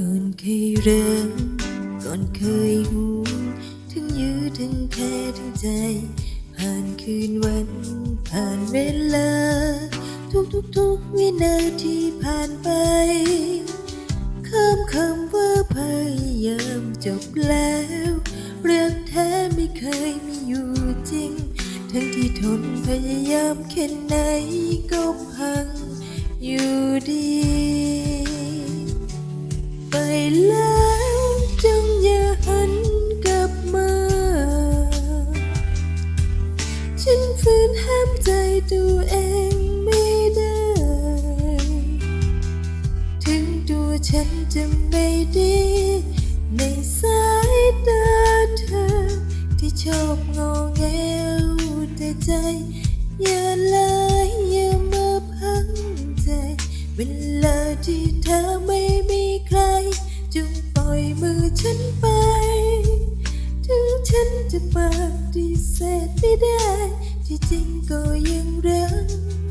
ก่อนเคยรักก่อนเคยหูถึงยื้อถึงแค่ถึงใจ ผ่านคืนวัน ผ่านเวลา ทุกทุกทุกวินาทีผ่านไปข้ามคำว่าพยายามจบแล้วเรักแท้ไม่เคยมีอยู่จริง ทั้งที่ทนพยายามแค่ไหนก็พังอยู่ดี แล้วจงอย่าหันกลับมา ฉันฝืนห้ามใจตัวเองไม่ได้ ถึงตัวฉันจะไม่ดี ในสายตาเธอ ที่ชอบงอแงวแต่ใจ อย่าเลยอย่ามาพังใจ เวลาที่เธอ ได้ที่จริงก็ยังรัก